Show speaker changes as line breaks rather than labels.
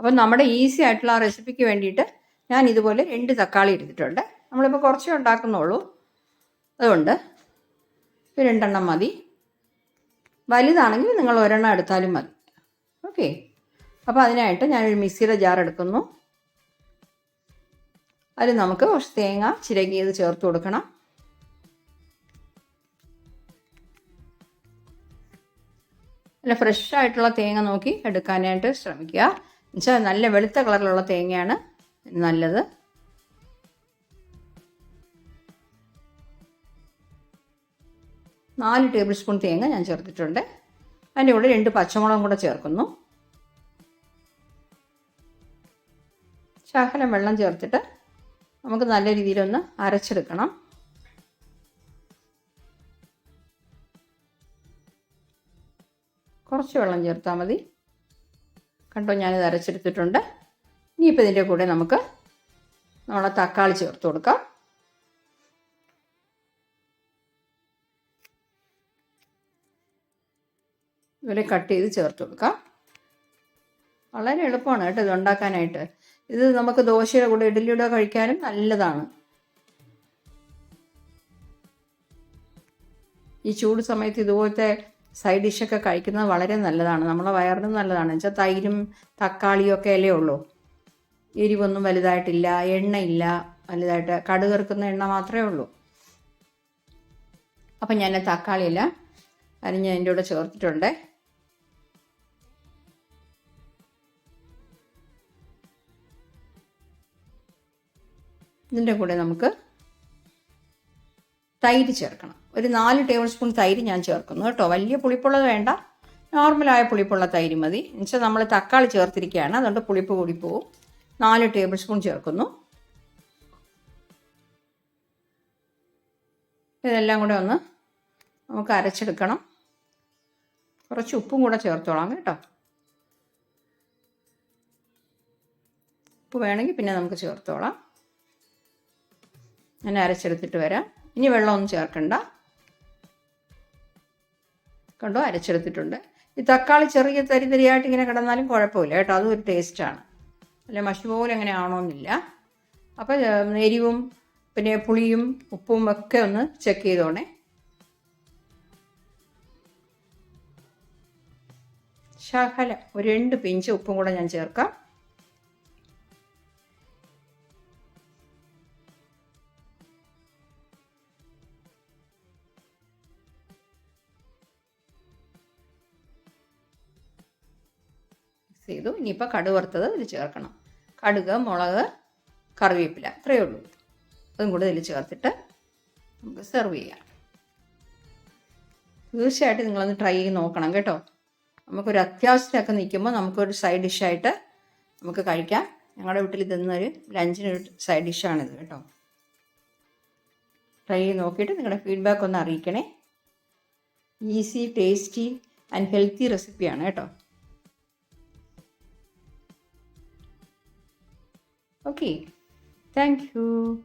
അപ്പം നമ്മുടെ ഈസി ആയിട്ടുള്ള ആ റെസിപ്പിക്ക് വേണ്ടിയിട്ട് ഞാൻ ഇതുപോലെ രണ്ട് തക്കാളി എടുത്തിട്ടുണ്ട്. നമ്മളിപ്പോൾ കുറച്ചേ ഉണ്ടാക്കുന്നുള്ളൂ. അതുകൊണ്ട് രണ്ടെണ്ണം മതി. വലുതാണെങ്കിൽ നിങ്ങൾ ഒരെണ്ണം എടുത്താലും മതി. ഓക്കെ. അപ്പോൾ അതിനായിട്ട് ഞാനൊരു മിക്സിയുടെ ജാർ എടുക്കുന്നു. അതിൽ നമുക്ക് കുറച്ച് തേങ്ങ ചിരകിയത് ചേർത്ത് കൊടുക്കണം. നല്ല ഫ്രഷ് ആയിട്ടുള്ള തേങ്ങ നോക്കി എടുക്കാനായിട്ട് ശ്രമിക്കുക. എന്നുവെച്ചാൽ നല്ല വെളുത്ത കളറിലുള്ള തേങ്ങയാണ് നല്ലത്. നാല് ടേബിൾ സ്പൂൺ തേങ്ങ ഞാൻ ചേർത്തിട്ടുണ്ട്. അതിന്റെ കൂടെ രണ്ട് പച്ചമുളകും കൂടെ ചേർക്കുന്നു. ശകലം വെള്ളം ചേർത്തിട്ട് നമുക്ക് നല്ല രീതിയിലൊന്ന് അരച്ചെടുക്കണം. കുറച്ച് വെള്ളം ചേർത്താൽ മതി. കണ്ടോ ഞാനിത് അരച്ചെടുത്തിട്ടുണ്ട്. ഇനിയിപ്പോൾ ഇതിന്റെ കൂടെ നമുക്ക് നമ്മളെ തക്കാളി ചേർത്ത് കൊടുക്കാം. ഇവരെ കട്ട് ചെയ്ത് ചേർത്ത് കൊടുക്കാം. വളരെ എളുപ്പമാണ് കേട്ടോ ഇത് ഉണ്ടാക്കാനായിട്ട്. ഇത് നമുക്ക് ദോശയുടെ കൂടെ ഇഡ്ഡലിയുടെ കഴിക്കാനും നല്ലതാണ്. ഈ ചൂട് സമയത്ത് ഇതുപോലത്തെ സൈഡ് ഡിഷൊക്കെ കഴിക്കുന്നത് വളരെ നല്ലതാണ്. നമ്മളെ വയറിനും നല്ലതാണ്. വെച്ചാൽ തൈരും തക്കാളിയും ഒക്കെ അല്ലേ ഉള്ളൂ. എരിവൊന്നും വലുതായിട്ടില്ല എണ്ണയില്ല വലുതായിട്ട് കടുക് എണ്ണ മാത്രമേ ഉള്ളൂ. അപ്പം ഞാൻ തക്കാളിയില്ല അരിഞ്ഞ് അതിന്റെ കൂടെ ചേർത്തിട്ടുണ്ട്. ഇതിന്റെ കൂടെ നമുക്ക് തൈര് ചേർക്കണം. ഒരു നാല് ടേബിൾ സ്പൂൺ തൈര് ഞാൻ ചേർക്കുന്നു കേട്ടോ. വലിയ പുളിപ്പുള്ളത് വേണ്ട. നോർമലായ പുളിപ്പുള്ള തൈര് മതി. എന്നുവെച്ചാൽ നമ്മൾ തക്കാളി ചേർത്തിരിക്കുകയാണ്. അതുകൊണ്ട് പുളിപ്പ് കൂടി പോവും. നാല് ടേബിൾ സ്പൂൺ ചേർക്കുന്നു. ഇതെല്ലാം കൂടെ ഒന്ന് നമുക്ക് അരച്ചെടുക്കണം. കുറച്ച് ഉപ്പും കൂടെ ചേർത്തോളാം കേട്ടോ. ഉപ്പ് വേണമെങ്കിൽ പിന്നെ നമുക്ക് ചേർത്തോളാം. ഞാൻ അരച്ചെടുത്തിട്ട് വരാം. ഇനി വെള്ളമൊന്നും ചേർക്കണ്ട. കണ്ടോ? അരച്ചെടുത്തിട്ടുണ്ട്. ഈ തക്കാളി ചെറിയ തരി തരിയായിട്ട് ഇങ്ങനെ കിടന്നാലും കുഴപ്പമില്ല കേട്ടോ. അതും ഒരു ടേസ്റ്റാണ് അല്ല മഷി പോലെ അങ്ങനെ ആണോന്നില്ല അപ്പോൾ എരിവും പിന്നെ പുളിയും ഉപ്പും ഒക്കെ ഒന്ന് ചെക്ക് ചെയ്തോണേ. ശകലം ഒരു രണ്ട് പിഞ്ച് ഉപ്പും കൂടെ ഞാൻ ചേർക്കാം. ചെയ്തു. ഇനിയിപ്പോൾ കടുക് വറുത്തത് ഇതിൽ ചേർക്കണം. കടുക് മുളക് കറിവേപ്പില അത്രയേ ഉള്ളൂ. അതും കൂടെ ഇതിൽ ചേർത്തിട്ട് നമുക്ക് സെർവ് ചെയ്യാം. തീർച്ചയായിട്ടും നിങ്ങളൊന്ന് ട്രൈ ചെയ്ത് നോക്കണം കേട്ടോ. നമുക്കൊരു അത്യാവശ്യത്തിനൊക്കെ നിൽക്കുമ്പോൾ നമുക്കൊരു സൈഡ് ഡിഷായിട്ട് നമുക്ക് കഴിക്കാം. ഞങ്ങളുടെ വീട്ടിൽ ഇതെന്നൊരു ലഞ്ചിനൊരു സൈഡ് ഡിഷാണിത് കേട്ടോ. ട്രൈ ചെയ്ത് നോക്കിയിട്ട് നിങ്ങളുടെ ഫീഡ്ബാക്ക് ഒന്ന് അറിയിക്കണേ. ഈസി ടേസ്റ്റി ആൻഡ് ഹെൽത്തി റെസിപ്പിയാണ് കേട്ടോ. Okay, thank you.